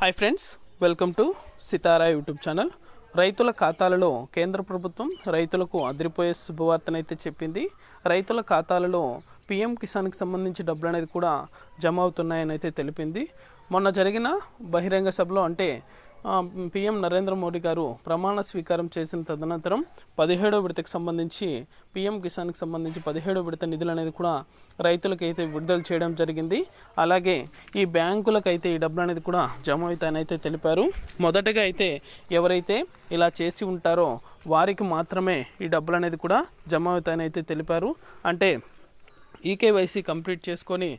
Hi friends welcome to Sitara YouTube channel రైతుల ఖాతాలలో కేంద్ర ప్రభుత్వం రైతులకు అదిరిపోయే శుభవార్తనైతే చెప్పింది. రైతుల ఖాతాలలో పిఎం కిసాన్కి సంబంధించి డబ్బులు అనేది కూడా జమ అవుతున్నాయని అయితే తెలిపింది. మొన్న జరిగిన బహిరంగ సభలో అంటే పిఎం నరేంద్ర మోడీ గారు ప్రమాణ స్వీకారం చేసిన తదనంతరం పదిహేడో విడతకు సంబంధించి పిఎం కిసాన్కి సంబంధించి పదిహేడో విడత నిధులు అనేది కూడా రైతులకు అయితే విడుదల చేయడం జరిగింది. అలాగే ఈ బ్యాంకులకు అయితే ఈ డబ్బులు అనేది కూడా జమ అవుతాయని అయితే తెలిపారు. మొదటగా అయితే ఎవరైతే ఇలా చేసి ఉంటారో వారికి మాత్రమే ఈ డబ్బులు అనేది కూడా జమ అవుతాయని అయితే తెలిపారు. అంటే ఈకేవైసీ కంప్లీట్ చేసుకొని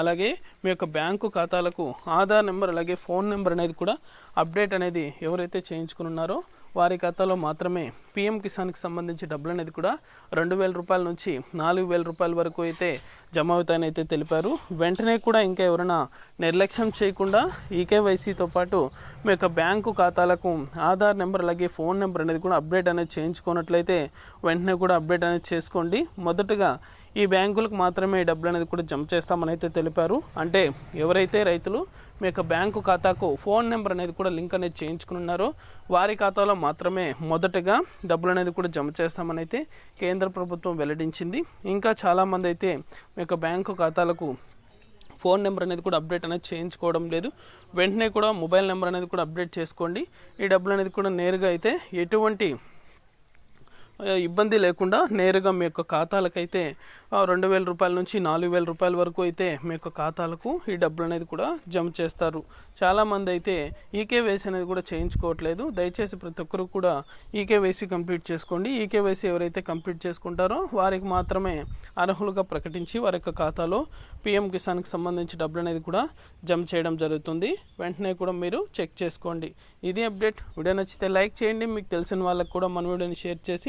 అలాగే మీ యొక్క బ్యాంకు ఖాతాలకు ఆధార్ నెంబర్ అలాగే ఫోన్ నెంబర్ అనేది కూడా అప్డేట్ అనేది ఎవరైతే చేయించుకుని ఉన్నారో వారి ఖాతాలో మాత్రమే పిఎం కిసాన్కి సంబంధించి డబ్బులు అనేది కూడా రెండు వేల రూపాయల నుంచి నాలుగు వేల రూపాయల వరకు అయితే జమ అవుతాయని అయితే తెలిపారు. వెంటనే కూడా ఇంకా ఎవరైనా నిర్లక్ష్యం చేయకుండా ఈకేవైసీతో పాటు మీ యొక్క బ్యాంకు ఖాతాలకు ఆధార్ నెంబర్ అలాగే ఫోన్ నెంబర్ అనేది కూడా అప్డేట్ అనేది చేయించుకున్నట్లయితే వెంటనే కూడా అప్డేట్ అనేది చేసుకోండి. మొదటగా ఈ బ్యాంకులకు మాత్రమే ఈ డబ్బులు అనేది కూడా జమ చేస్తామని అయితే తెలిపారు. అంటే ఎవరైతే రైతులు మీ యొక్క బ్యాంకు ఖాతాకు ఫోన్ నెంబర్ అనేది కూడా లింక్ అనేది చేయించుకున్నారో వారి ఖాతాలో మాత్రమే మొదటగా డబ్బులు అనేది కూడా జమ చేస్తామని అయితే కేంద్ర ప్రభుత్వం వెల్లడించింది. ఇంకా చాలామంది అయితే మీ యొక్క బ్యాంకు ఖాతాలకు ఫోన్ నెంబర్ అనేది కూడా అప్డేట్ అనేది చేయించుకోవడం లేదు. వెంటనే కూడా మొబైల్ నెంబర్ అనేది కూడా అప్డేట్ చేసుకోండి. ఈ డబ్బులు అనేది కూడా నేరుగా అయితే ఎటువంటి ఇబ్బంది లేకుండా నేరుగా మీ యొక్క ఖాతాలకైతే రెండు వేల రూపాయల నుంచి నాలుగు వేల రూపాయల వరకు అయితే మీ యొక్క ఖాతాలకు ఈ డబ్బులు అనేది కూడా జమ చేస్తారు. చాలామంది అయితే ఈకేవైసీ అనేది కూడా చేయించుకోవట్లేదు. దయచేసి ప్రతి ఒక్కరు కూడా ఈకేవైసీ కంప్లీట్ చేసుకోండి. ఈకేవైసీ ఎవరైతే కంప్లీట్ చేసుకుంటారో వారికి మాత్రమే అర్హులుగా ప్రకటించి వారి యొక్క ఖాతాలో పిఎం కిసాన్కి సంబంధించి డబ్బులు అనేది కూడా జమ చేయడం జరుగుతుంది. వెంటనే కూడా మీరు చెక్ చేసుకోండి. ఇది అప్డేట్. వీడియో నచ్చితే లైక్ చేయండి. మీకు తెలిసిన వాళ్ళకి కూడా మన వీడియోని షేర్ చేసి